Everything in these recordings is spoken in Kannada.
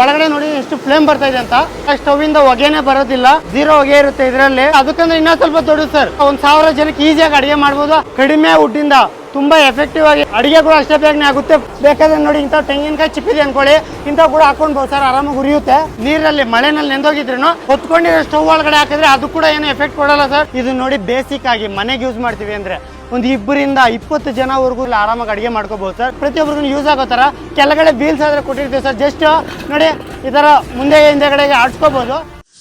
ಒಳಗಡೆ ನೋಡಿ ಎಷ್ಟು ಫ್ಲೇಮ್ ಬರ್ತಾ ಇದೆ ಅಂತ. ಸ್ಟವ್ ಇಂದ ಹೊಗೆನೆ ಬರೋದಿಲ್ಲ. ಜೀರೋ ಹೊಗೆ ಇರುತ್ತೆ ಇದರಲ್ಲಿ. ಅದಕ್ಕಂದ್ರೆ ಇನ್ನೂ ಸ್ವಲ್ಪ ದೊಡ್ಡದು ಸರ್ ಒಂದ್ ಸಾವಿರ ಜನಕ್ಕೆ ಈಸಿಯಾಗಿ ಅಡಿಗೆ ಮಾಡ್ಬೋದು. ಕಡಿಮೆ ವುಡ್ಡಿಂದ ತುಂಬಾ ಎಫೆಕ್ಟಿವ್ ಆಗಿ ಅಡಿಗೆ ಕೂಡ ಅಷ್ಟೇ ಬೇಗನೆ ಆಗುತ್ತೆ. ಬೇಕಾದ್ರೆ ನೋಡಿ ಇಂಥ ತೆಂಗಿನಕಾಯಿ ಚಿಪ್ಪಿದೆ ಅನ್ಕೊಳ್ಳಿ. ಇಂಥ ಕೂಡ ಹಾಕೊಂಡ್ಬೋದು ಸರ್ ಆರಾಮಾಗಿ ಉರಿಯುತ್ತೆ. ನೀರಲ್ಲಿ, ಮಳೆನಲ್ಲಿ ನೆಂದೋಗಿದ್ರು ಹೊತ್ಕೊಂಡಿರೋ ಸ್ಟವ್ ಒಳಗಡೆ ಹಾಕಿದ್ರೆ ಅದು ಕೂಡ ಏನು ಎಫೆಕ್ಟ್ ಕೊಡಲ್ಲ ಸರ್ ಇದು ನೋಡಿ ಬೇಸಿಕ್ ಆಗಿ ಮನೆಗೆ ಯೂಸ್ ಮಾಡ್ತೀವಿ ಅಂದ್ರೆ ಒಂದು ಇಬ್ಬರಿಂದ ಇಪ್ಪತ್ತು ಜನವರೆಗೂ ಇಲ್ಲಿ ಆರಾಮಾಗಿ ಅಡುಗೆ ಮಾಡ್ಕೋಬಹುದು ಸರ್. ಪ್ರತಿಯೊಬ್ಬರಿಗೂ ಯೂಸ್ ಆಗೋ ಥರ ಕೆಳಗಡೆ ಬೀಲ್ಸ್ ಆದ್ರೆ ಕೊಟ್ಟಿರ್ತೀವಿ ಸರ್. ಜಸ್ಟ್ ನೋಡಿ, ಈ ಥರ ಮುಂದೆ ಹಿಂದೆಗಡೆಗೆ ಆಡ್ಸ್ಕೋಬಹುದು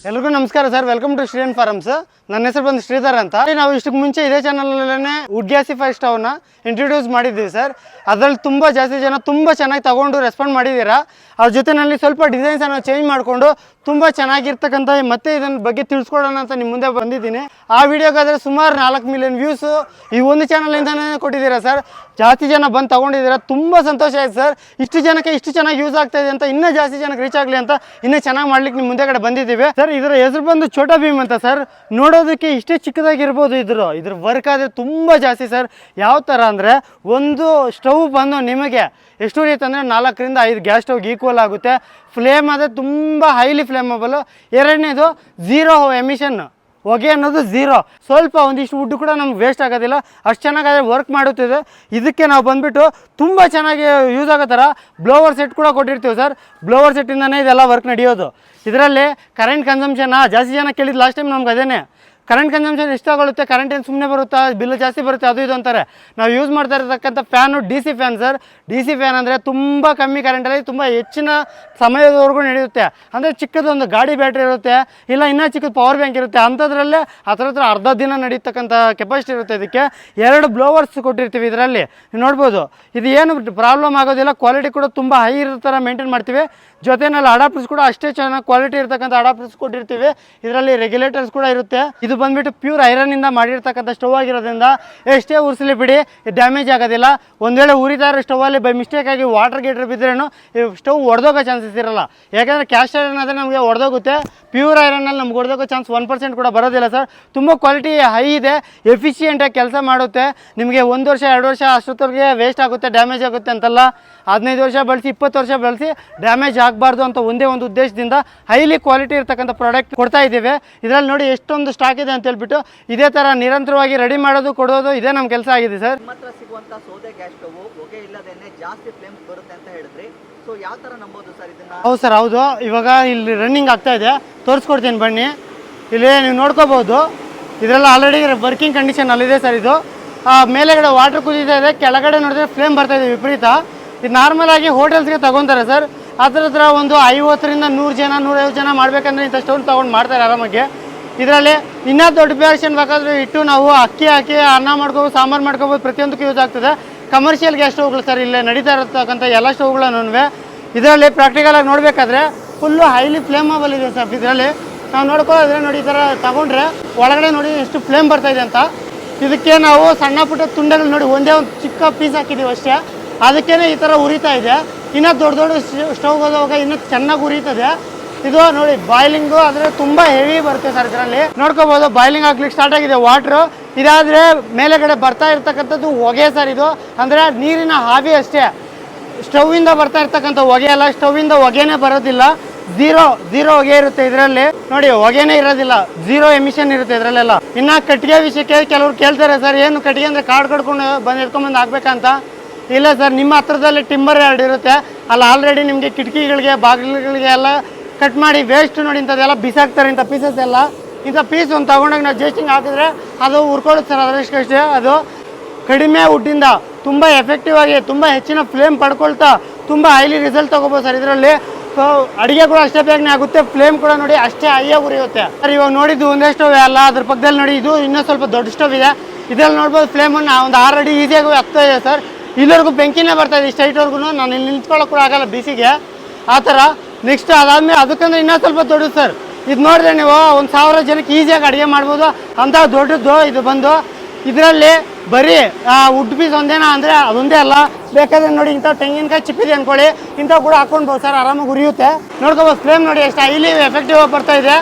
ಎಲ್ರಿಗೂ ನಮಸ್ಕಾರ sir. Welcome to Shreeran farms ನನ್ನ ಹೆಸರು ಬಂದು ಶ್ರೀಧರ್ ಅಂತ. ನಾವು ಇಷ್ಟಕ್ಕೆ ಮುಂಚೆ ಇದೇ ಚಾನಲಲ್ಲೇ ವುಡ್ ಗ್ಯಾಸಿಫೈ ಸ್ಟವ್ನ ಇಂಟ್ರೊಡ್ಯೂಸ್ ಮಾಡಿದ್ದೀವಿ ಸರ್. ಅದರಲ್ಲಿ ತುಂಬ ಜಾಸ್ತಿ ಜನ ತುಂಬ ಚೆನ್ನಾಗಿ ತಗೊಂಡು ರೆಸ್ಪಾಂಡ್ ಮಾಡಿದ್ದೀರಾ. ಅವ್ರ ಜೊತೆನಲ್ಲಿ ಸ್ವಲ್ಪ ಡಿಸೈನ್ಸನ್ನು ಚೇಂಜ್ ಮಾಡಿಕೊಂಡು ತುಂಬ ಚೆನ್ನಾಗಿರ್ತಕ್ಕಂಥ ಮತ್ತೆ ಇದನ್ನ ಬಗ್ಗೆ ತಿಳಿಸ್ಕೊಡೋಣ ಅಂತ ನಿಮ್ಮ ಮುಂದೆ ಬಂದಿದ್ದೀನಿ. ಆ ವಿಡಿಯೋಗಾದರೆ ಸುಮಾರು ನಾಲ್ಕು ಮಿಲಿಯನ್ ವ್ಯೂಸು ಈ ಒಂದು ಚಾನಲಿಂದನೇ ಕೊಟ್ಟಿದ್ದೀರಾ ಸರ್ ಜಾಸ್ತಿ ಜನ ಬಂದು ತಗೊಂಡಿದ್ದೀರಾ, ತುಂಬ ಸಂತೋಷ ಆಯ್ತು ಸರ್ ಇಷ್ಟು ಜನಕ್ಕೆ ಇಷ್ಟು ಚೆನ್ನಾಗಿ ಯೂಸ್ ಆಗ್ತಾ ಇದೆ ಅಂತ, ಇನ್ನೂ ಜಾಸ್ತಿ ಜನಕ್ಕೆ ರೀಚ್ ಆಗಲಿ ಅಂತ ಇನ್ನೂ ಚೆನ್ನಾಗಿ ಮಾಡ್ಲಿಕ್ಕೆ ನಿಮ್ಮ ಮುಂದೆ ಕಡೆ ಬಂದಿದ್ದೀವಿ. ಸರ್ ಇದರ ಹೆಸರು ಬಂದು ಛೋಟಾ ಭೀಮ್ ಅಂತ ಸರ್ ನೋಡೋದಕ್ಕೆ ಇಷ್ಟೇ ಚಿಕ್ಕದಾಗಿರ್ಬೋದು ಇದ್ರು, ಇದ್ರ ವರ್ಕ್ ಆದರೆ ತುಂಬ ಜಾಸ್ತಿ ಸರ್ ಯಾವ ಥರ ಅಂದರೆ, ಒಂದು ಸ್ಟವ್ ಬಂದು ನಿಮಗೆ ಎಷ್ಟು ರೀತಿ ಅಂದರೆ ನಾಲ್ಕರಿಂದ ಐದು ಗ್ಯಾಸ್ ಸ್ಟವ್ಗೆ ಈಕ್ವಲ್ ಆಗುತ್ತೆ. ಫ್ಲೇಮ್ ಆದರೆ ತುಂಬ ಹೈಲಿ ಫ್ಲೇಮಬಲ್ ಎರಡನೇದು ಝೀರೋ ಎಮಿಷನ್ ಹೊಗೆ ಅನ್ನೋದು ಝೀರೋ ಸ್ವಲ್ಪ ಒಂದಿಷ್ಟು ವುಡ್ ಕೂಡ ನಮ್ಗೆ ವೇಸ್ಟ್ ಆಗೋದಿಲ್ಲ. ಅಷ್ಟು ಚೆನ್ನಾಗಾದ್ರೆ ವರ್ಕ್ ಮಾಡುತ್ತಿದೆ. ಇದಕ್ಕೆ ನಾವು ಬಂದುಬಿಟ್ಟು ತುಂಬ ಚೆನ್ನಾಗಿ ಯೂಸ್ ಆಗೋ ಥರ ಬ್ಲೋವರ್ ಸೆಟ್ ಕೂಡ ಕೊಟ್ಟಿರ್ತೀವಿ ಸರ್ ಬ್ಲೋವರ್ ಸೆಟ್ಟಿಂದನೇ ಇದೆಲ್ಲ ವರ್ಕ್ ನಡೆಯೋದು. ಇದರಲ್ಲಿ ಕರೆಂಟ್ ಕನ್ಸಂಪ್ಷನ್ ಜಾಸ್ತಿ ಜನ ಕೇಳಿದ್ದು ಲಾಸ್ಟ್ ಟೈಮ್ ನಮ್ಗೆ ಅದೇನೆ. ಕರೆಂಟ್ ಕನ್ಸಂಪ್ಷನ್ ಎಷ್ಟು ಆಗುತ್ತೆ ಕರೆಂಟ್ ಏನು ಸುಮ್ಮನೆ ಬರುತ್ತಾ? ಬಿಲ್ ಜಾಸ್ತಿ ಬರುತ್ತೆ, ಅದು ಇದು ಅಂತಾರೆ. ನಾವು ಯೂಸ್ ಮಾಡ್ತಾ ಇರತಕ್ಕಂಥ fan D C fan sir D C fan ಅಂದರೆ ತುಂಬ ಕಮ್ಮಿ ಕರೆಂಟಲ್ಲಿ ತುಂಬ ಹೆಚ್ಚಿನ ಸಮಯದವರೆಗೂ ನಡೆಯುತ್ತೆ. ಅಂದರೆ ಚಿಕ್ಕದೊಂದು ಗಾಡಿ ಬ್ಯಾಟ್ರಿ ಇರುತ್ತೆ, ಇಲ್ಲ ಇನ್ನೂ ಚಿಕ್ಕದು ಪವರ್ ಬ್ಯಾಂಕ್ ಇರುತ್ತೆ, ಅಂಥದ್ರಲ್ಲೇ ಹತ್ರ ಹತ್ರ ಅರ್ಧ ದಿನ ನಡೀತಕ್ಕಂಥ ಕೆಪಾಸಿಟಿ ಇರುತ್ತೆ ಇದಕ್ಕೆ. ಎರಡು ಬ್ಲೋವರ್ಸ್ ಕೊಟ್ಟಿರ್ತೀವಿ ಇದರಲ್ಲಿ. ನೋಡ್ಬೋದು. ಇದು ಏನು ಪ್ರಾಬ್ಲಮ್ ಆಗೋದಿಲ್ಲ ಕ್ವಾಲಿಟಿ ಕೂಡ ತುಂಬ ಹೈ ಇರೋ ಥರ ಮೇಂಟೈನ್ ಮಾಡ್ತೀವಿ. ಜೊತೆನಲ್ಲಿ ಅಡಾಪ್ಟರ್ಸ್ ಕೂಡ ಅಷ್ಟೇ ಚೆನ್ನಾಗಿ ಕ್ವಾಲಿಟಿ ಇರ್ತಕ್ಕಂಥ ಅಡಾಪ್ಟರ್ಸ್ ಕೊಟ್ಟಿರ್ತೀವಿ. ಇದರಲ್ಲಿ ರೆಗ್ಯುಲೇಟರ್ಸ್ ಕೂಡ ಇರುತ್ತೆ. ಇದು ಬಂದ್ಬಿಟ್ಟು ಪ್ಯೂರ್ ಐರನ್ನಿಂದ ಮಾಡಿರ್ತಕ್ಕಂಥ ಸ್ಟವ್ ಆಗಿರೋದ್ರಿಂದ ಎಷ್ಟೇ ಉರಿಸಲಿ ಬಿಡಿ ಡ್ಯಾಮೇಜ್ ಆಗೋದಿಲ್ಲ. ಒಂದು ವೇಳೆ ಉರಿತಾ ಇರೋ ಸ್ಟವಲ್ಲಿ ಬೈ ಮಿಸ್ಟೇಕ್ ಆಗಿ ವಾಟರ್ ಗೀಟರ್ ಈ ಸ್ಟವ್ ಒಡೆದೋಗೋ ಚಾನ್ಸಸ್ ಇರಲ್ಲ. ಯಾಕಂದರೆ ಕ್ಯಾಶ್ ಐರನ್ ಆದರೆ ನಮಗೆ ಒಡೆದೋಗುತ್ತೆ. ಪ್ಯೂರ್ ಐರನಲ್ಲಿ ನಮ್ಗೆ ಹೊಡೆದೋಗೋ ಚಾನ್ಸ್ ಒನ್ ಪರ್ಸೆಂಟ್ ಕೂಡ ಬರೋದಿಲ್ಲ ಸರ್ ತುಂಬ ಕ್ವಾಲಿಟಿ ಹೈ ಇದೆ. ಎಫಿಷಿಯೆಂಟಾಗಿ ಕೆಲಸ ಮಾಡುತ್ತೆ. ನಿಮಗೆ ಒಂದು ವರ್ಷ, ಎರಡು ವರ್ಷ ಅಷ್ಟೊತ್ತವರೆಗೆ ವೇಸ್ಟ್ ಆಗುತ್ತೆ ಡ್ಯಾಮೇಜ್ ಆಗುತ್ತೆ ಅಂತಲ್ಲ. ಹದಿನೈದು ವರ್ಷ ಬಳಸಿ, ಇಪ್ಪತ್ತು ವರ್ಷ ಬಳಸಿ ಡ್ಯಾಮೇಜ್ ಆಗಬಾರ್ದು ಅಂತ ಒಂದೇ ಒಂದು ಉದ್ದೇಶದಿಂದ ಹೈಲಿ ಕ್ವಾಲಿಟಿ ಇರ್ತಕ್ಕಂಥ ಪ್ರಾಡಕ್ಟ್ ಕೊಡ್ತಾ ಇದ್ದೀವಿ. ಇದರಲ್ಲಿ ನೋಡಿ ಎಷ್ಟೊಂದು ಸ್ಟಾಕ್ ಇದೆ ಅಂತ ಹೇಳ್ಬಿಟ್ಟು ಇದೇ ಥರ ನಿರಂತರವಾಗಿ ರೆಡಿ ಮಾಡೋದು ಕೊಡೋದು ಇದೇ ನಮ್ಮ ಕೆಲಸ ಆಗಿದೆ ಸರ್. ಸಿಗುವಂತ ಸೌದೆ ಗ್ಯಾಸ್ ಸ್ಟವ್ ಹೊಗೆ ಇಲ್ಲದೇನೆ ಜಾಸ್ತಿ ಫ್ಲೇಮ್ಸ್ ಬರುತ್ತೆ ಅಂತ ಹೇಳಿದ್ರಿ. ಸೊ ಯಾವ ತರ ನಂಬೋದು ಸರ್ ಇದನ್ನ? ಹೌದು ಸರ್ ಹೌದು. ಇವಾಗ ಇಲ್ಲಿ ರನ್ನಿಂಗ್ ಆಗ್ತಾ ಇದೆ. ತೋರಿಸ್ಕೊಡ್ತೀನಿ ಬನ್ನಿ. ಇಲ್ಲಿ ನೀವು ನೋಡ್ಕೋಬಹುದು. ಇದೆಲ್ಲ ಆಲ್ರೆಡಿ ವರ್ಕಿಂಗ್ ಕಂಡೀಷನ್ ಅಲ್ಲಿದೆ ಸರ್ ಇದು. ಆ, ಮೇಲೆಗಡೆ ವಾಟರ್ ಕುದೀತಾ ಇದೆ. ಕೆಳಗಡೆ ನೋಡಿದ್ರೆ ಫ್ಲೇಮ್ ಬರ್ತಾ ಇದೆ ವಿಪರೀತ. ಇದು ನಾರ್ಮಲ್ ಆಗಿ ಹೋಟೆಲ್ಸ್ಗೆ ತಗೊಂತಾರೆ ಸರ್. ಅದ್ರ ಹತ್ರ ಒಂದು ಐವತ್ತರಿಂದ ನೂರು ಜನ, ನೂರೈವತ್ತು ಜನ ಮಾಡ್ಬೇಕಂದ್ರೆ ಇಂಥ ಸ್ಟೋನ್ ತೊಗೊಂಡು ಮಾಡ್ತಾರೆ ಆರಾಮಾಗಿ. ಇದರಲ್ಲಿ ಇನ್ನೂ ದೊಡ್ಡ ಬೇರ್ಷನ್ ಬೇಕಾದ್ರೆ ಇಟ್ಟು ನಾವು ಅಕ್ಕಿ ಹಾಕಿ ಅನ್ನ ಮಾಡ್ಕೋಬೋದು, ಸಾಂಬಾರು ಮಾಡ್ಕೋಬೋದು, ಪ್ರತಿಯೊಂದಕ್ಕೂ ಯೂಸ್ ಆಗ್ತದೆ. ಕಮರ್ಷಿಯಲ್ ಗ್ಯಾಸ್ ಸ್ಟವ್ಗಳು ಸರ್ ಇಲ್ಲೇ ನಡೀತಾ ಇರತಕ್ಕಂಥ ಎಲ್ಲ ಸ್ಟವ್ಗಳನ್ನು ಇದರಲ್ಲಿ ಪ್ರಾಕ್ಟಿಕಲ್ ಆಗಿ ನೋಡಬೇಕಾದ್ರೆ ಫುಲ್ಲು ಹೈಲಿ ಫ್ಲೇಮಬಲ್ ಇದೆ ಸರ್ ಇದರಲ್ಲಿ ನಾವು ನೋಡ್ಕೊಳ್ಳೋದ್ರೆ ನೋಡಿ ಈ ಥರ ತಗೊಂಡ್ರೆ ಒಳಗಡೆ ನೋಡಿ ಎಷ್ಟು ಫ್ಲೇಮ್ ಬರ್ತಾ ಇದೆ ಅಂತ. ಇದಕ್ಕೆ ನಾವು ಸಣ್ಣ ಪುಟ್ಟ ತುಂಡಗಳು ನೋಡಿ ಒಂದೇ ಒಂದು ಚಿಕ್ಕ ಪೀಸ್ ಹಾಕಿದ್ದೀವಿ ಅಷ್ಟೇ. ಅದಕ್ಕೇ ಈ ಥರ ಉರಿತಾ ಇದೆ. ಇನ್ನೂ ದೊಡ್ಡ ದೊಡ್ಡ ಸ್ಟವ್ ಹೋದಾಗ ಇನ್ನೂ ಚೆನ್ನಾಗಿ ಉರಿತದೆ. ಇದು ನೋಡಿ ಬಾಯ್ಲಿಂಗು ಆದರೆ ತುಂಬ ಹೆವಿ ಬರುತ್ತೆ ಸರ್ ಇದರಲ್ಲಿ. ನೋಡ್ಕೋಬೋದು ಬಾಯ್ಲಿಂಗ್ ಆಗ್ಲಿಕ್ಕೆ ಸ್ಟಾರ್ಟ್ ಆಗಿದೆ ವಾಟ್ರು ಇದಾದರೆ ಮೇಲೆಗಡೆ ಬರ್ತಾ ಇರ್ತಕ್ಕಂಥದ್ದು ಹೊಗೆ ಸರ್ ಇದು. ಅಂದರೆ ನೀರಿನ ಹಾವಿ ಅಷ್ಟೇ. ಸ್ಟವ್ವಿಂದ ಬರ್ತಾ ಇರ್ತಕ್ಕಂಥ ಹೊಗೆ ಅಲ್ಲ ಸ್ಟವ್ವಿಂದ ಹೊಗೆನೇ ಬರೋದಿಲ್ಲ. ಝೀರೋ ಝೀರೋ ಹೊಗೆ ಇರುತ್ತೆ ಇದರಲ್ಲಿ. ನೋಡಿ, ಹೊಗೆನೇ ಇರೋದಿಲ್ಲ. ಝೀರೋ ಎಮಿಷನ್ ಇರುತ್ತೆ ಇದರಲ್ಲೆಲ್ಲ. ಇನ್ನು ಕಟ್ಟಿಗೆ ವಿಷಯಕ್ಕೆ ಕೆಲವರು ಕೇಳ್ತಾರೆ ಸರ್ ಏನು ಕಟ್ಟಿಗೆ ಅಂದರೆ ಕಾರ್ಡ್ ಕಟ್ಕೊಂಡು ಬಂದು ಎತ್ಕೊಂಡ್ಬಂದು ಹಾಕ್ಬೇಕಂತ. ಇಲ್ಲ ಸರ್, ನಿಮ್ಮ ಹತ್ರದಲ್ಲಿ ಟಿಂಬರ್ ಎರಡು ಇರುತ್ತೆ. ಅಲ್ಲಿ ಆಲ್ರೆಡಿ ನಿಮಗೆ ಕಿಟಕಿಗಳಿಗೆ, ಬಾಗಿಲುಗಳಿಗೆ ಎಲ್ಲ ಕಟ್ ಮಾಡಿ ವೇಸ್ಟ್ ನೋಡಿ ಇಂಥದ್ದೆಲ್ಲ ಬಿಸಾಕ್ತಾರೆ ಇಂಥ ಪೀಸಸ್ ಎಲ್ಲ. ಇಂಥ ಪೀಸ್ ಒಂದು ತೊಗೊಂಡಾಗ ನಾವು ಜೇಸ್ಟಿಂಗ್ ಹಾಕಿದ್ರೆ ಅದು ಉರ್ಕೊಳ್ಳುತ್ತೆ ಸರ್, ಅದರಷ್ಟೇ ಅದು ಕಡಿಮೆ ವುಡ್ಡಿಂದ ತುಂಬ ಎಫೆಕ್ಟಿವ್ ಆಗಿ ತುಂಬ ಹೆಚ್ಚಿನ ಫ್ಲೇಮ್ ಪಡ್ಕೊಳ್ತಾ ತುಂಬ ಹೈಲಿ ರಿಸಲ್ಟ್ ತೊಗೋಬೋದು ಸರ್ ಇದರಲ್ಲಿ. ಸೊ ಅಡುಗೆ ಕೂಡ ಅಷ್ಟೇ ಬೇಗನೆ ಆಗುತ್ತೆ ಫ್ಲೇಮ್ ಕೂಡ ನೋಡಿ ಅಷ್ಟೇ ಹೈಯಾಗಿ ಉರಿಯುತ್ತೆ. ಸರ್, ಇವಾಗ ನೋಡಿದ್ದು ಒಂದೇ ಸ್ಟವ್ ಅಲ್ಲ, ಅದ್ರ ಪಕ್ಕದಲ್ಲಿ ನೋಡಿ, ಇದು ಇನ್ನೂ ಸ್ವಲ್ಪ ದೊಡ್ಡ ಸ್ಟವ್ ಇದೆ. ಇದರಲ್ಲಿ ನೋಡ್ಬೋದು ಫ್ಲೇಮನ್ನು ಒಂದು ಆರು ಅಡಿ ಈಸಿಯಾಗಿ ಇದೆ ಸರ್. ಇಲ್ಲಿವರೆಗೂ ಬೆಂಕಿನೇ ಬರ್ತಾ ಇದೆ ಸ್ಟ್ರೈಟ್ವರೆಗೂ ನಾನು ಇಲ್ಲಿ ನಿಂತ್ಕೊಳ್ಳೋಕೆ ಕೂಡ ಆಗಲ್ಲ ಬಿಸಿಗೆ. ಆ ಥರ ನೆಕ್ಸ್ಟ್ ಅದಾದಮೇಲೆ ಅದಕ್ಕಂದ್ರೆ ಇನ್ನೂ ಸ್ವಲ್ಪ ದೊಡ್ಡದು ಸರ್ ಇದು ನೋಡಿದ್ರೆ ನೀವು ಒಂದು ಸಾವಿರ ಜನಕ್ಕೆ ಈಸಿಯಾಗಿ ಅಡುಗೆ ಮಾಡ್ಬೋದು. ಅಂಥ ದೊಡ್ಡದು ಇದು ಬಂದು. ಇದರಲ್ಲಿ ಬರೀ ವುಡ್ ಪೀಸ್ ಒಂದೇನಾ ಅಂದರೆ ಅದೊಂದೇ ಅಲ್ಲ. ಬೇಕಾದ್ರೆ ನೋಡಿ ಇಂಥ ತೆಂಗಿನಕಾಯಿ ಚಿಪ್ಪಿದೆ ಅಂದ್ಕೊಳ್ಳಿ ಇಂಥ ಕೂಡ ಹಾಕ್ಕೊಳ್ಬೋದು ಸರ್ ಆರಾಮಾಗಿ ಉರಿಯುತ್ತೆ. ನೋಡ್ಕೋಬೋದು ಫ್ಲೇಮ್ ನೋಡಿ ಎಷ್ಟು ಹೈಲಿ ಎಫೆಕ್ಟಿವ್ ಆಗಿ ಬರ್ತಾ ಇದೆ.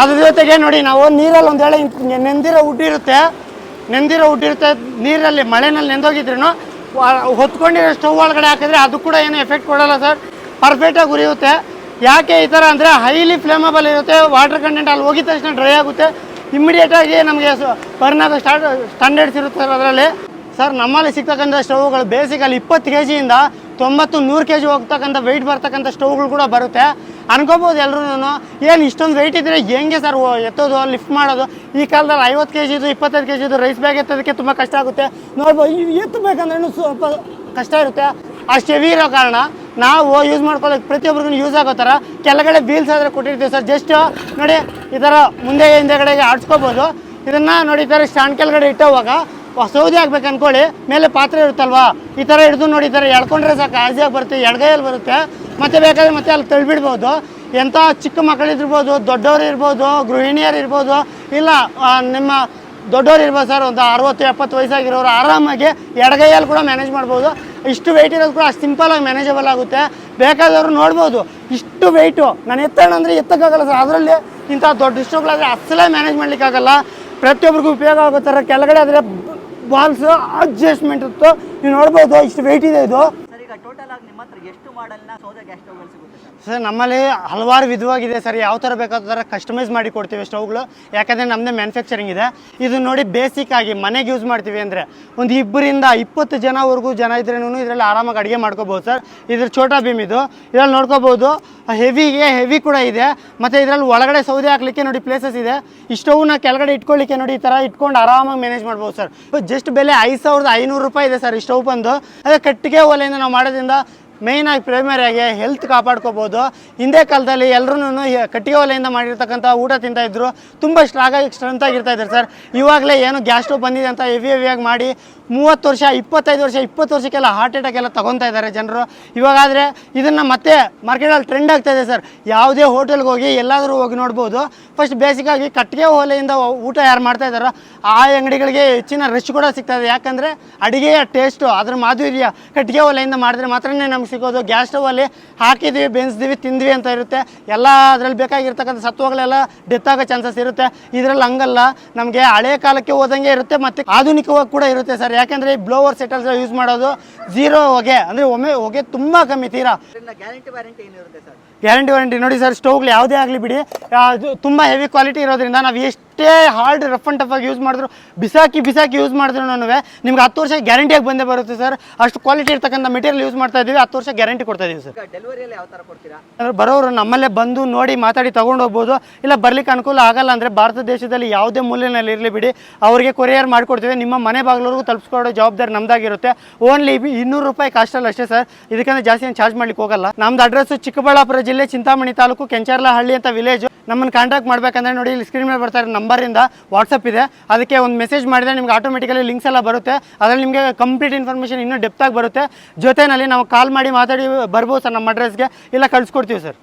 ಅದ್ರ ಜೊತೆಗೆ ನೋಡಿ ನಾವು ನೀರಲ್ಲಿ ಒಂದು ವೇಳೆ ನೆಂದಿರೋ ವುಡ್ ಇರುತ್ತೆ. ನೆಂದಿರೋ ವುಡ್ ಇರುತ್ತೆ. ನೀರಲ್ಲಿ ಮಳೆನಲ್ಲಿ ನೆಂದೋಗಿದ್ರು ಹೊತ್ಕೊಂಡಿರೋ ಸ್ಟವ್ ಒಳಗಡೆ ಹಾಕಿದ್ರೆ ಅದು ಕೂಡ ಏನು ಎಫೆಕ್ಟ್ ಕೊಡಲ್ಲ ಸರ್ ಪರ್ಫೆಕ್ಟಾಗಿ ಉರಿಯುತ್ತೆ. ಯಾಕೆ ಈ ಥರ ಅಂದರೆ ಹೈಲಿ ಫ್ಲೇಮಬಲ್ ಇರುತ್ತೆ ವಾಟರ್ ಕಂಟೆಂಟ್ ಅಲ್ಲಿ ಹೋಗಿದ ತಕ್ಷಣ ಡ್ರೈ ಆಗುತ್ತೆ. ಇಮ್ಮಿಡಿಯೇಟಾಗಿ ನಮಗೆ ಬರ್ನ್ ಆಗೋ ಸ್ಟಾರ್ಟ್ ಸ್ಟ್ಯಾಂಡರ್ಡ್ಸ್ ಇರುತ್ತೆ ಸರ್ ಅದರಲ್ಲಿ. ಸರ್ ನಮ್ಮಲ್ಲಿ ಸಿಗ್ತಕ್ಕಂಥ ಸ್ಟವ್ಗಳು ಬೇಸಿಕಲ್ಲಿ ಇಪ್ಪತ್ತು ಕೆ ಜಿಯಿಂದ ತೊಂಬತ್ತು ನೂರು ಕೆ ಜಿ ಹೋಗ್ತಕ್ಕಂಥ ವೆಯ್ಟ್ ಬರ್ತಕ್ಕಂಥ ಸ್ಟವ್ಗಳು ಕೂಡ ಬರುತ್ತೆ. ಅನ್ಕೋಬೋದು ಎಲ್ಲರೂ ಏನು ಇಷ್ಟೊಂದು ವೆಯ್ಟ್ ಇದ್ದರೆ ಹೆಂಗೆ ಸರ್ ಎತ್ತೋದು ಲಿಫ್ಟ್ ಮಾಡೋದು? ಈ ಕಾಲದಲ್ಲಿ ಐವತ್ತು ಕೆ ಜಿದು ಇಪ್ಪತ್ತೈದು ಕೆ ಜಿದು ರೈಸ್ ಬ್ಯಾಗ್ ಎತ್ತೋದಕ್ಕೆ ತುಂಬ ಕಷ್ಟ ಆಗುತ್ತೆ. ನೋಡ್ಬೋದು ಎತ್ತಬೇಕಂದ್ರೆ ಸ್ವಲ್ಪ ಕಷ್ಟ ಇರುತ್ತೆ. ಅಷ್ಟು ಹೆವಿ ಇರೋ ಕಾರಣ ನಾವು ಯೂಸ್ ಮಾಡ್ಕೊಳ್ಳೋಕೆ ಪ್ರತಿಯೊಬ್ಬರಿಗೂ ಯೂಸ್ ಆಗೋ ಥರ ಕೆಳಗಡೆ ಬೀಲ್ಸ್ ಆದರೆ ಕೊಟ್ಟಿರ್ತೀವಿ ಸರ್ ಜಸ್ಟ್ ನೋಡಿ ಈ ಥರ ಮುಂದೆ ಹಿಂದೆಗಡೆಗೆ ಆಡಿಸ್ಕೋಬೋದು. ಇದನ್ನು ನೋಡಿ, ಈ ಥರ ಸ್ಟ್ಯಾಂಡ್ ಕೆಳಗಡೆ ಇಟ್ಟೋವಾಗ ಸೌದೆ ಆಗ್ಬೇಕು ಅನ್ಕೊಳ್ಳಿ. ಮೇಲೆ ಪಾತ್ರೆ ಇರುತ್ತಲ್ವಾ? ಈ ಥರ ಹಿಡಿದು ನೋಡಿ, ಈ ಥರ ಎಳ್ಕೊಂಡ್ರೆ ಸಾಕು. ಆಸಿಯಾಗಿ ಬರುತ್ತೆ ಎಡಗೈಯಲ್ಲಿ ಬರುತ್ತೆ. ಮತ್ತೆ ಬೇಕಾದ್ರೆ ಮತ್ತೆ ಅಲ್ಲಿ ತಳ್ಬಿಡ್ಬೋದು. ಎಂಥ ಚಿಕ್ಕ ಮಕ್ಕಳಿರ್ಬೋದು ದೊಡ್ಡವರು ಇರ್ಬೋದು, ಗೃಹಿಣಿಯರು ಇರ್ಬೋದು, ಇಲ್ಲ ನಿಮ್ಮ ದೊಡ್ಡವ್ರು ಇರ್ಬೋದು ಸರ್, ಒಂದು ಅರವತ್ತು, ಎಪ್ಪತ್ತು ವಯಸ್ಸಾಗಿರೋರು ಆರಾಮಾಗಿ ಎಡಗೈಯಲ್ಲಿ ಕೂಡ ಮ್ಯಾನೇಜ್ ಮಾಡ್ಬೋದು. ಇಷ್ಟು ವೆಯ್ಟ್ ಇರೋದು ಕೂಡ ಅಷ್ಟು ಸಿಂಪಲಾಗಿ ಮ್ಯಾನೇಜಬಲ್ ಆಗುತ್ತೆ. ಬೇಕಾದವರು ನೋಡ್ಬೋದು. ಇಷ್ಟು ವೆಯ್ಟು ನಾನು ಎತ್ತೋಣ ಅಂದರೆ ಎತ್ತಕ್ಕಾಗಲ್ಲ ಸರ್. ಅದರಲ್ಲಿ ಇಂಥ ದೊಡ್ಡ ಇಷ್ಟುಗಳಾದರೆ ಅಸಲೇ ಮ್ಯಾನೇಜ್ ಮಾಡಲಿಕ್ಕಾಗಲ್ಲ. ಪ್ರತಿಯೊಬ್ಬರಿಗೂ ಉಪಯೋಗ ಆಗುತ್ತಾರೆ ಕೆಳಗಡೆ ಆದರೆ ಬಾಲ್ಸ್ ಅಡ್ಜಸ್ಟ್ಮೆಂಟ್ ಇತ್ತು. ನೀವು ನೋಡ್ಬೋದು ಇಷ್ಟು ವೆಯ್ಟ್ ಇದೆ ಇದು. ಸರ್? ನಮ್ಮಲ್ಲಿ ಹಲವಾರು ವಿಧವಾಗಿದೆ ಸರ್. ಯಾವ ಥರ ಬೇಕಾದ ಥರ ಕಸ್ಟಮೈಸ್ ಮಾಡಿ ಕೊಡ್ತೀವಿ ಸ್ಟವ್ಗಳು ಯಾಕಂದರೆ ನಮ್ಮದೇ ಮ್ಯಾನುಫ್ಯಾಕ್ಚರಿಂಗ್ ಇದೆ. ಇದು ನೋಡಿ ಬೇಸಿಕ್ ಆಗಿ ಮನೆಗೆ ಯೂಸ್ ಮಾಡ್ತೀವಿ ಅಂದರೆ ಒಂದು ಇಬ್ಬರಿಂದ ಇಪ್ಪತ್ತು ಜನವರೆಗೂ ಜನ ಇದ್ರೂ ಇದರಲ್ಲಿ ಆರಾಮಾಗಿ ಅಡುಗೆ ಮಾಡ್ಕೋಬೋದು ಸರ್. ಇದ್ರ ಛೋಟಾ ಭೀಮ್ ಇದು. ಇದರಲ್ಲಿ ನೋಡ್ಕೋಬೋದು ಹೆವಿಗೆ ಹೆವಿ ಕೂಡ ಇದೆ. ಮತ್ತು ಇದರಲ್ಲಿ ಒಳಗಡೆ ಸೌದೆ ಹಾಕ್ಲಿಕ್ಕೆ ನೋಡಿ ಪ್ಲೇಸಸ್ ಇದೆ. ಈ ಸ್ಟವ್ನ ಕೆಳಗಡೆ ಇಟ್ಕೊಳ್ಳಿಕ್ಕೆ ನೋಡಿ ಈ ಥರ ಇಟ್ಕೊಂಡು ಆರಾಮಾಗಿ ಮ್ಯಾನೇಜ್ ಮಾಡ್ಬೋದು ಸರ್. ಜಸ್ಟ್ ಬೆಲೆ ಐದು ಸಾವಿರದ ಐನೂರು ರೂಪಾಯಿ ಇದೆ ಸರ್ ಈ ಸ್ಟವ್ ಬಂದು. ಅದೇ ಕಟ್ಟಿಗೆ ಒಲೆಯಿಂದ ನಾವು ಮಾಡೋದ್ರಿಂದ ಮೇಯ್ನಾಗಿ ಪ್ರೈಮರಿಯಾಗಿ ಹೆಲ್ತ್ ಕಾಪಾಡ್ಕೋಬೋದು. ಹಿಂದೆ ಕಾಲದಲ್ಲಿ ಎಲ್ಲರೂ ಕಟ್ಟಿಗೆ ಒಲೆಯಿಂದ ಮಾಡಿರ್ತಕ್ಕಂಥ ಊಟ ತಿಂತಾ ಇದ್ರು. ತುಂಬ ಸ್ಟ್ರಾಗಾಗಿ ಸ್ಟ್ರೆಂತ್ ಆಗಿರ್ತಾ ಇದ್ದಾರೆ ಸರ್ ಇವಾಗಲೇ ಏನು ಗ್ಯಾಸ್ಟ್ರೋ ಬಂದಿದೆ ಅಂತ ಹೆವಿ ಹೆವಿಯಾಗಿ ಮಾಡಿ ಮೂವತ್ತು ವರ್ಷ, ಇಪ್ಪತ್ತೈದು ವರ್ಷ, ಇಪ್ಪತ್ತು ವರ್ಷಕ್ಕೆಲ್ಲ ಹಾರ್ಟ್ ಅಟ್ಯಾಕ್ ಎಲ್ಲ ತಗೊತಾ ಇದ್ದಾರೆ ಜನರು. ಇವಾಗಾದರೆ ಇದನ್ನು ಮತ್ತೆ ಮಾರ್ಕೆಟಲ್ಲಿ ಟ್ರೆಂಡ್ ಆಗ್ತಾಯಿದೆ ಸರ್ ಯಾವುದೇ ಹೋಟೆಲ್ಗೆ ಹೋಗಿ ಎಲ್ಲಾದರೂ ಹೋಗಿ ನೋಡ್ಬೋದು. ಫಸ್ಟ್ ಬೇಸಿಕ್ಕಾಗಿ ಕಟ್ಟಿಗೆ ಒಲೆಯಿಂದ ಊಟ ಯಾರು ಮಾಡ್ತಾ ಇದ್ದಾರೋ ಆ ಅಂಗಡಿಗಳಿಗೆ ಹೆಚ್ಚಿನ ರಶ್ ಕೂಡ ಸಿಗ್ತದೆ ಇದೆ. ಯಾಕಂದರೆ ಅಡುಗೆಯ ಟೇಸ್ಟು ಅದ್ರ ಮಾಧುರ್ಯ ಕಟ್ಟಿಗೆ ಒಲೆಯಿಂದ ಮಾಡಿದ್ರೆ ಮಾತ್ರನೇ ನಮ್ಗೆ ಸಿಗೋದು. ಗ್ಯಾಸ್ ಸ್ಟವಲ್ಲಿ ಹಾಕಿದ್ವಿ ಬೆನ್ಸಿದ್ವಿ ತಿಂದ್ವಿ ಅಂತ ಇರುತ್ತೆ. ಎಲ್ಲ ಅದರಲ್ಲಿ ಬೇಕಾಗಿರ್ತಕ್ಕಂಥ ಸತ್ವಗಳೆಲ್ಲ ಡೆತ್ ಆಗೋ ಚಾನ್ಸಸ್ ಇರುತ್ತೆ. ಇದರಲ್ಲಿ ಹಂಗಲ್ಲ ನಮಗೆ ಹಳೆ ಕಾಲಕ್ಕೆ ಹೋದಂಗೆ ಇರುತ್ತೆ ಮತ್ತು ಆಧುನಿಕವಾಗಿ ಕೂಡ ಇರುತ್ತೆ ಸರ್. ಯಾಕೆಂದರೆ ಈ ಬ್ಲೋವರ್ ಸೆಟಲ್ಸ್ ಯೂಸ್ ಮಾಡೋದು ಝೀರೋ ಹೊಗೆ ಅಂದರೆ ಒಮ್ಮೆ ಹೊಗೆ ತುಂಬ ಕಮ್ಮಿ ತೀರಾ. ಗ್ಯಾರಂಟಿ ವ್ಯಾರಂಟಿ ಏನಿರುತ್ತೆ ಸರ್? ಗ್ಯಾರಂಟಿ ವಾರಂಟಿ ನೋಡಿ ಸರ್ ಸ್ಟವ್ಗಳು ಯಾವುದೇ ಆಗಲಿ ಬಿಡಿ ಅದು ತುಂಬ ಹೆವಿ ಕ್ವಾಲಿಟಿ ಇರೋದ್ರಿಂದ ನಾವು ಎಷ್ಟೇ ಹಾರ್ಡ್ ರಫ್ ಆ್ಯಂಡ್ ಟಫ್ ಆಗಿ ಯೂಸ್ ಮಾಡಿದ್ರು. ಬಿಸಾಕಿ ಬಿಸಾಕಿ ಯೂಸ್ ಮಾಡಿದ್ರು ನಿಮ್ಗೆ ಹತ್ತು ವರ್ಷ ಗ್ಯಾರಂಟಿಯಾಗಿ ಬಂದೇ ಬರುತ್ತೆ ಸರ್ ಅಷ್ಟು ಕ್ವಾಲಿಟಿ ಇರ್ತಕ್ಕಂಥ ಮೆಟೀರಿಯಲ್ ಯೂಸ್ ಮಾಡ್ತಾ ಇದ್ದೀವಿ. ಹತ್ತು ವರ್ಷ ಗ್ಯಾರಂಟಿ ಕೊಡ್ತಾ ಇದ್ದೀವಿ ಸರ್ ಡೆಲಿವರಿಯಲ್ಲಿ ಯಾವ ಥರ ಕೊಡ್ತೀರಾ? ಅಂದ್ರೆ ಬರೋರು ನಮ್ಮಲ್ಲೇ ಬಂದು ನೋಡಿ ಮಾತಾಡಿ ತಗೊಂಡು ಹೋಗ್ಬೋದು. ಇಲ್ಲ ಬರ್ಲಿಕ್ಕೆ ಅನುಕೂಲ ಆಗಲ್ಲ ಅಂದರೆ ಭಾರತ ದೇಶದಲ್ಲಿ ಯಾವುದೇ ಮೂಲೆಯಲ್ಲಿ ಇರಲಿ ಬಿಡಿ. ಅವರಿಗೆ ಕೊರಿಯರ್ ಮಾಡಿಕೊಡ್ತೀವಿ. ನಿಮ್ಮ ಮನೆ ಬಾಗಿಲವರೆಗೂ ತಲುಪಿಸ್ಕೊಡೋ ಜವಾಬ್ದಾರಿ ನಮ್ದಾಗಿರುತ್ತೆ. ಓನ್ಲಿ ಇನ್ನೂರು ರೂಪಾಯಿ ಕಾಸ್ಟಲ್ಲಿ ಅಷ್ಟೇ ಸರ್ ಇದಕ್ಕಂದ್ರೆ ಜಾಸ್ತಿ ಏನು ಚಾರ್ಜ್ ಮಾಡ್ಲಿಕ್ಕೆ ಹೋಗಲ್ಲ. ನಮ್ದು ಅಡ್ರೆಸ್ ಚಿಕ್ಕಬಳ್ಳಾಪುರ ಜಿಲ್ಲೆ ಚಿಂತಾಮಣಿ ತಾಲೂಕು ಕೆಂಚಾರ್ಲಹಳ್ಳಿ ಅಂತ ವಿಲೇಜ್ ನಮ್ಮನ್ನು ಕಾಂಟ್ಯಾಕ್ಟ್ ಮಾಡ್ಬೇಕಂದ್ರೆ ನೋಡಿ ಇಲ್ಲಿ ಸ್ಕ್ರೀನ್ ಮೇಲೆ ಬರ್ತಾ ಇರೋ ನಂಬರಿಂದ ವಾಟ್ಸಪ್ ಇದೆ. ಅದಕ್ಕೆ ಒಂದು ಮೆಸೇಜ್ ಮಾಡಿದರೆ ನಿಮ್ಗೆ ಆಟೋಮೆಟಿಕಲಿ ಲಿಂಕ್ಸ್ ಎಲ್ಲ ಬರುತ್ತೆ. ಅದರಲ್ಲಿ ನಿಮಗೆ ಕಂಪ್ಲೀಟ್ ಇನ್ಫಾರ್ಮೇಷನ್ ಇನ್ನೂ ಡೆಪ್ತಾಗಿ ಬರುತ್ತೆ. ಜೊತೆಯಲ್ಲಿ ನಾವು ಕಾಲ್ ಮಾಡಿ ಮಾತಾಡಿ ಬರ್ಬೋದು ಸರ್ ನಮ್ಮ ಅಡ್ರೆಸ್ಗೆ ಇಲ್ಲ ಕಳಿಸ್ಕೊಡ್ತೀವಿ ಸರ್.